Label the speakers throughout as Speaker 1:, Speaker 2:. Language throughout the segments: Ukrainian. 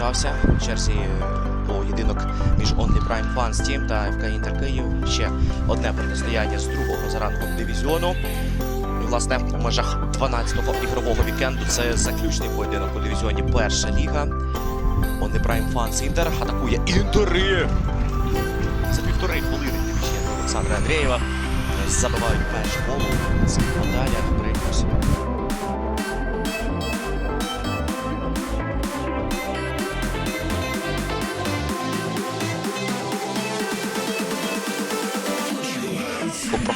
Speaker 1: розпочався. В черзі поєдинок між Only Prime Fans Team та ФК Інтер Київ. Ще одне протистояння з другого за рангом дивізіону. І, власне, в межах 12-го ігрового вікенду це заключний поєдинок у дивізіоні Перша ліга. Only Prime Fans Інтер атакує Інтери. За півтори хвилини Олександра Андрієва забивають перший гол. Це далі Брейкерс.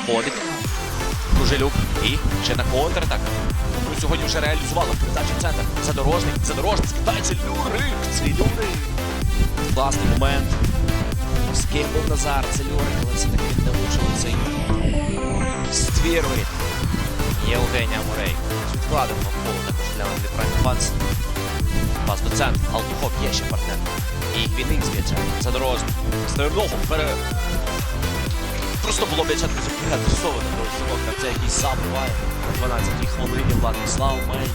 Speaker 1: Проходить. Кужелюк і ще на контратак. Ну, сьогодні вже реалізували передачу центр. Задорожний, задорожний, скидається Люрик. Це Люрик. Класний момент. З ким був Назар, це Люрик, але все-таки не влучив цей ствір воріт. Євгенія Мурей. Відкладемо поле також для Леві Прайм Фанс. Пас до центру. Алтухов є ще партнер. І він ікс м'яча. Задорожний. Стерногу вперед. Просто було м'яча друзі переадресовано до цього гравця, який забиває на 12-й хвилині Владислав Мельник.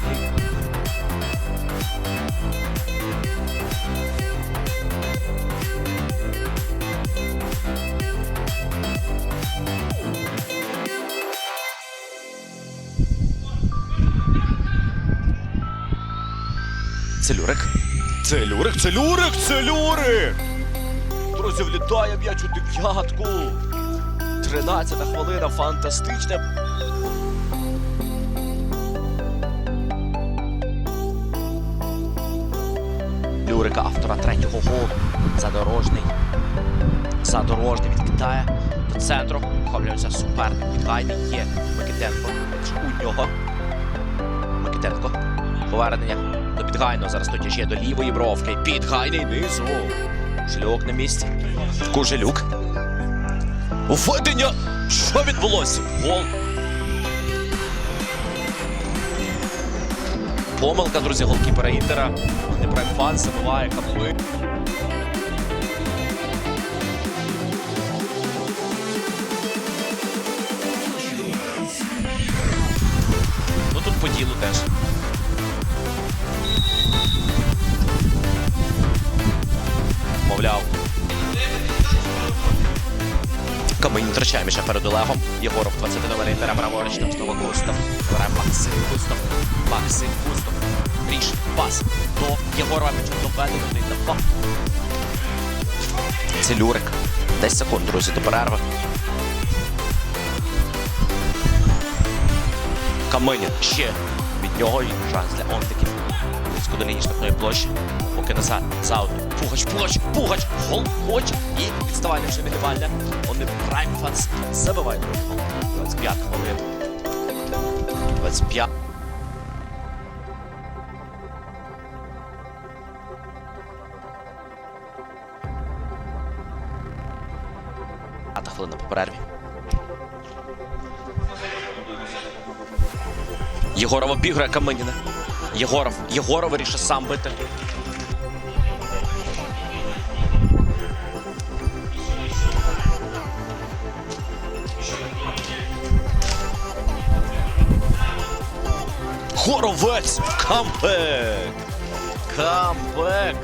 Speaker 1: Це Люрик. Це Люрик, це Люрик, це Люрик! Друзі, влітає м'яч у дев'ятку. 13 хвилина, фантастичне. Люрика автора третього голу. Задорожний. Задорожний відкидає до центру. Вхоплюється суперник. Підгайний є. Микитенко. У нього. Микитенко. Повернення до підгайного. Зараз тут є до лівої бровки. Підгайний низу. Шлюк на місці. Кужелюк. Введення! Що відбулося? Гол. Помилка, друзі, голкіпера Інтера. Не прайфан забиває капли. Ну тут по ділу теж. Камінь втрачає м'яча перед Олегом. Єгоров 20 номер Інтера праворуч. Там знову Густав. Грає Максим Густав. Максим Густав. Ріш. Пас. До Єгорова м'яч доведено. Один на два. Це Люрик. 10 секунд, друзі, до перерви. Каменін ще від нього і шанс для Онтиків. Близько до лінії площі. Поки назад. Заут. Пугач, Пугач, Пугач. Гол, хоч. І відставання вже мінімальне. Вони прайм забивають. 25 хвилин. 25. П'ята хвилина по перерві. Єгорова обігрує Каменіна. Єгоров. Єгоров вирішив сам бити. Хоровець! Камбек! Камбек!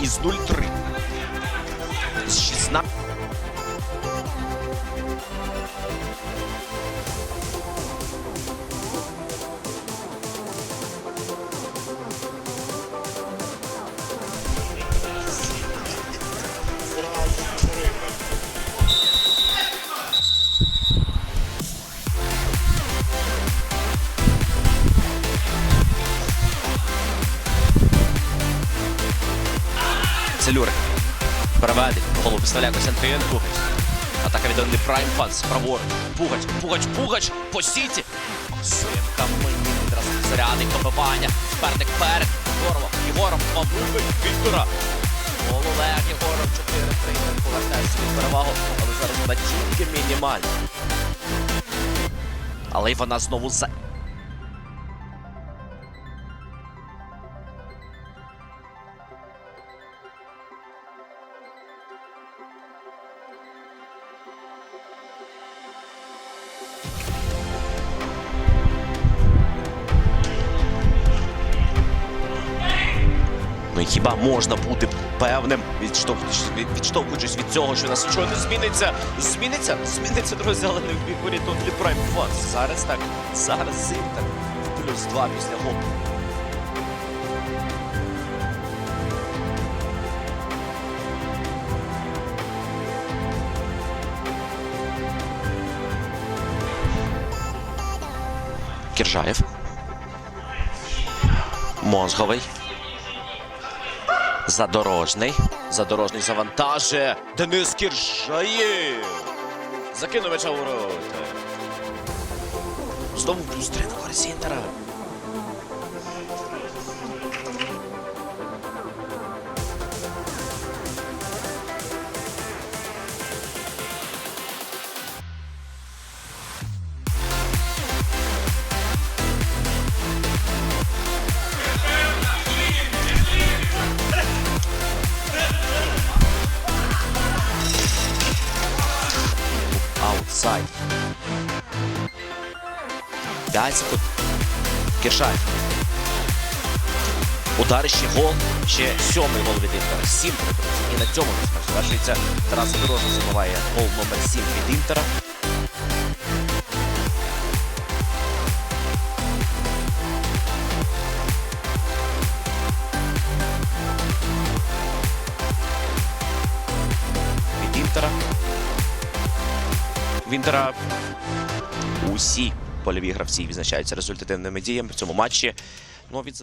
Speaker 1: Із 0-3. З 16. Це Люрик. Переведить. Голову підставляє Костянтиненко. Атака від Онлі Прайм Фанс. Праворуч. Пугач, Пугач, Пугач. По сіті. Максим Каменін. Зараз зарядить добивання. Суперник перед. Єгорова. Єгоров. Мабуть, Віктора. Гол Олег Єгоров. 4-3. Повертає свою перевагу. Але зараз вона тільки мінімальна. Але й вона знову за хіба можна бути певним, відштовхуючись, від- цього, що нас нічого не зміниться. Зміниться? Зміниться, друзі, але не в тут Прайм Факс. Зараз так. Зараз Інтер. Плюс два після голу. Кіржаєв. Мозговий. Задорожний. Задорожний завантажує. Денис Кіржаєв. Закинув м'яча у ворота. Знову плюс три на користь Інтера. Аутсайд. 5 секунд. Кишай. Удар ще гол. Ще сьомий гол від Інтера. Сім передрузі. І на цьому завершується. Тарас Задорожний забиває гол номер 7 від Інтера. В Інтера усі польові гравці відзначаються результативними діями в цьому матчі. Ну, від